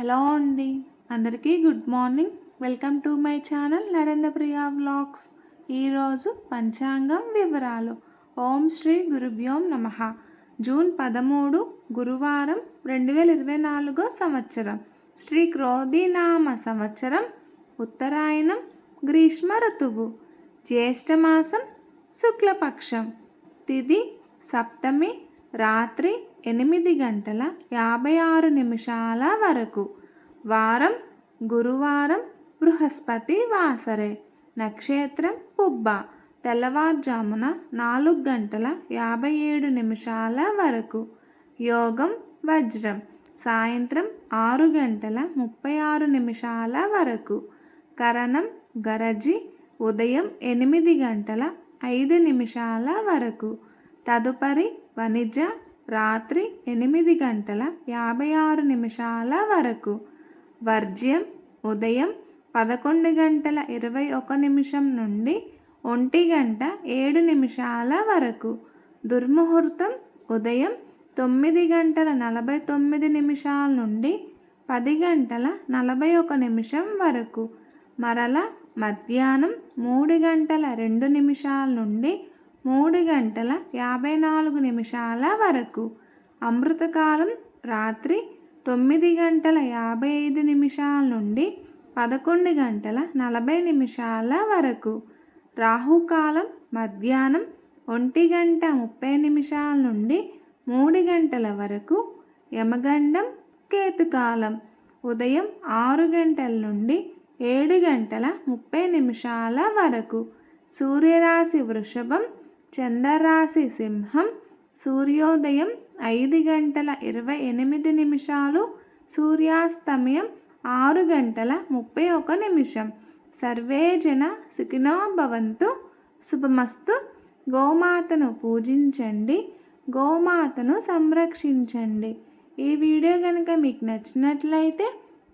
Hello అండి. అందరికీ good morning. Welcome to my channel Narendra Priya vlogs. ఈరోజు పంచాంగం వివరాలు. ఓం శ్రీ గురుభ్యోం నమ. జూన్ పదమూడు గురువారం రెండు వేల ఇరవై నాలుగో సంవత్సరం. శ్రీ క్రోధినామ సంవత్సరం. ఉత్తరాయణం గ్రీష్మ ఋతువు. జ్యేష్ఠమాసం శుక్లపక్షం. తిది సప్తమి రాత్రి ఎనిమిది గంటల యాభై ఆరు నిమిషాల వరకు. వారం గురువారం బృహస్పతి వాసరే. నక్షత్రం పుబ్బ. తెల్లవారుజామున నాలుగు గంటల యాభై ఏడు నిమిషాల వరకు. యోగం వజ్రం. సాయంత్రం ఆరు గంటల ముప్పై ఆరు నిమిషాల వరకు. కరణం గరజి. ఉదయం ఎనిమిది గంటల ఐదు నిమిషాల వరకు. తదుపరి వణిజ రాత్రి ఎనిమిది గంటల యాభై ఆరు నిమిషాల వరకు. వర్జ్యం ఉదయం పదకొండు గంటల ఇరవై ఒక నిమిషం నుండి ఒంటి గంట ఏడు నిమిషాల వరకు. దుర్ముహూర్తం ఉదయం తొమ్మిది గంటల నలభై తొమ్మిది నిమిషాల నుండి పది గంటల నలభై ఒక నిమిషం వరకు. మరల మధ్యాహ్నం మూడు గంటల రెండు నిమిషాల నుండి మూడు గంటల యాభై నాలుగు నిమిషాల వరకు. అమృతకాలం రాత్రి తొమ్మిది గంటల యాభై ఐదు నిమిషాల నుండి పదకొండు గంటల నలభై నిమిషాల వరకు. రాహుకాలం మధ్యాహ్నం ఒంటి గంట ముప్పై నిమిషాల నుండి మూడు గంటల వరకు. యమగండం కేతుకాలం ఉదయం ఆరు గంటల నుండి ఏడు గంటల ముప్పై నిమిషాల వరకు. సూర్యరాశి వృషభం చంద్రరాశి సింహం సూర్యోదయం ఐదు గంటల ఇరవై ఎనిమిది నిమిషాలు సూర్యాస్తమయం ఆరు గంటల ముప్పై ఒక నిమిషం. సర్వే జన సుఖినో భవంతు. శుభమస్తు. గోమాతను పూజించండి. గోమాతను సంరక్షించండి. ఈ వీడియో కనుక మీకు నచ్చినట్లయితే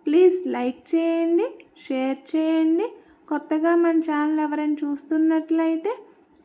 ప్లీజ్ లైక్ చేయండి షేర్ చేయండి. కొత్తగా మన ఛానల్ ఎవరైనా చూస్తున్నట్లయితే